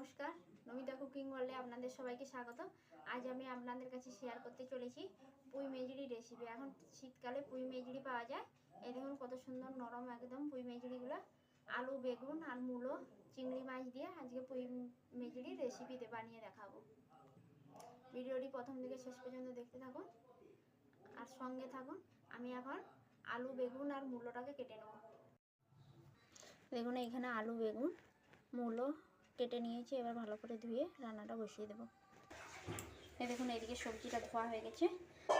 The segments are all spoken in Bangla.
নমস্কার, নমিতা কুকিং ওয়ার্ল্ডে আপনাদের সবাইকে স্বাগত। আজ আমি আপনাদের কাছে শেয়ার করতে চলেছি পুঁই মেজুরি রেসিপি এখন শীতকালে পুঁই মেজুরি পাওয়া যায়। এই দেখুন কত সুন্দর নরম একদম পুঁই মেজুরিগুলো। আলু, বেগুন আর মূলো, চিংড়ি মাছ দিয়ে আজকে পুঁই মেজুরি রেসিপিতে বানিয়ে দেখাবো। ভিডিওটি প্রথম থেকে শেষ পর্যন্ত দেখতে থাকুন আর সঙ্গে থাকুন। আমি এখন আলু, বেগুন আর মূলোটাকে কেটে নেব। দেখুন এখানে আলু, বেগুন, মূলো কেটে নিয়েছি, এবার ভালো করে ধুয়ে রান্নাটা বসিয়ে দেবো। এই দেখুন, এদিকে সবজিটা ধোয়া হয়ে গেছে।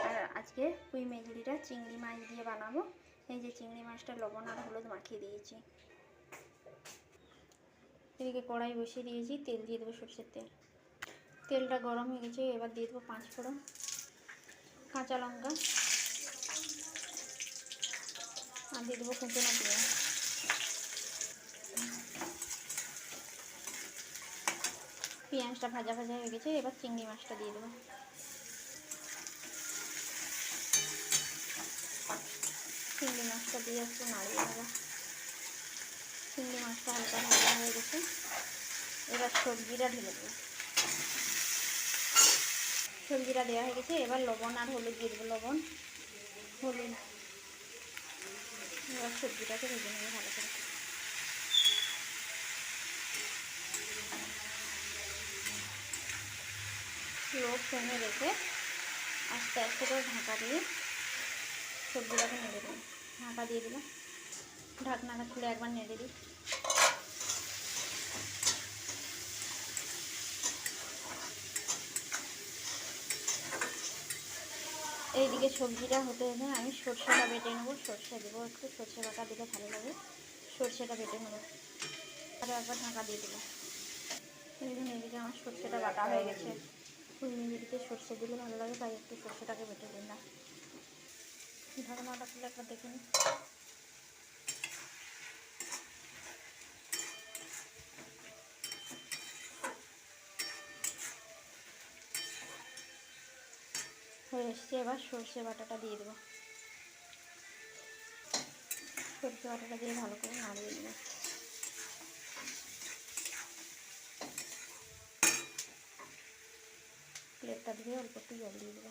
আর আজকে পুঁই মেজুরিটা চিংড়ি মাছ দিয়ে বানাবো। এই যে চিংড়ি মাছটা লবণ আর হলুদ মাখিয়ে দিয়েছি। এদিকে কড়াই বসিয়ে দিয়েছি, তেল দিয়ে দেবো সর্ষের তেল। তেলটা গরম হয়ে গেছে, এবার দিয়ে দেবো পাঁচ ফোড়ন কাঁচা লঙ্কা। আর দিয়ে দেবো কুচনো পেঁয়াজ। পেঁয়াজটা ভাজা ভাজা হয়ে গেছে, এবার চিংড়ি মাছটা দিয়ে দেবো। চিংড়ি মাছটা দিয়ে একটু নাড়িয়ে দেবো চিংড়ি মাছটা হালকা ভাজা হয়ে গেছে, এবার সবজিটা ঢেলে দেবো। সবজিটা দেওয়া হয়ে গেছে, এবার লবণ আর হলুদ দিয়ে দেবো, লবণ, হলুদ। এবার সবজিটাকে ভেজে নেব ভালো করে। লো ফ্লেমে রেখে আস্তে আস্তে করে ঢাকা দিয়ে সবজিটাকে নেড়ে দেবো ঢাকা দিয়ে দিলাম। ঢাকনাটা খুলে একবার নেড়ে দিই। এইদিকে সবজিটা হতে হলে আমি সর্ষেটা বেটে নেব। সর্ষে দেবো একটু। সর্ষে বাটা দিলে ভালো লাগে। সর্ষেটা বেটে নেব। আরও একবার ঢাকা দিয়ে দেবো এইদিকে আমার সর্ষেটা বাটা হয়ে গেছে। ফুল মিহিদিকে সর্ষে দিলে ভালো লাগে, তাই একটু সর্ষেটাকে বেটে দিলাম ঢাকনাটা খুলে একবার দেখে হয়ে এসছে এবার সর্ষে বাটাটা দিয়ে দেবো। সর্ষে বাটাটা দিয়ে ভালো করে নাড়িয়ে দেবো প্লেটটা ধুয়ে অল্প একটু জল দিয়ে দেবো।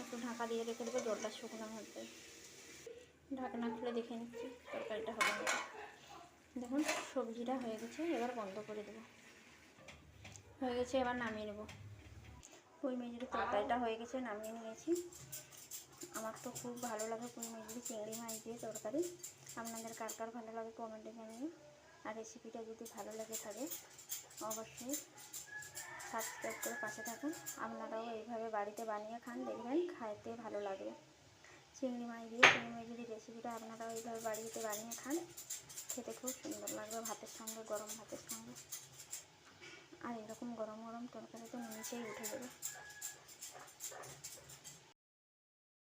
একটু ঢাকা দিয়ে রেখে দেবো, জলটা শুকনো মধ্যে ঢাকনা খুলে দেখে নিচ্ছি তরকারিটা হবে দেখুন, সবজিটা হয়ে গেছে, এবার বন্ধ করে দেবো। হয়ে গেছে, এবার নামিয়ে নেব। পুঁই মেজুরি তরকারিটা হয়ে গেছে, নামিয়ে নিয়েছি। আমার তো খুব ভালো লাগে কুই মেজুরি, চিংড়ি মাছ দিয়ে তরকারি। আপনাদের কার কার ভালো লাগে কমেন্টে জানিয়ে। আর রেসিপিটা যদি ভালো লেগে থাকে, অবশ্যই সাবস্ক্রাইব করে পাশে থাকুন। আপনারাও এইভাবে বাড়িতে বানিয়ে খান, দেখবেন খাইতে ভালো লাগবে। চিংড়ি মাছ দিয়ে পুঁই মেজুরি রেসিপিটা আপনারাও এইভাবে বাড়িতে বানিয়ে খান, খেতে খুব সুন্দর লাগবে ভাতের সঙ্গে, গরম ভাতের সঙ্গে। এরকম গরম গরম তরকারি তো নিচেই উঠে যাবে।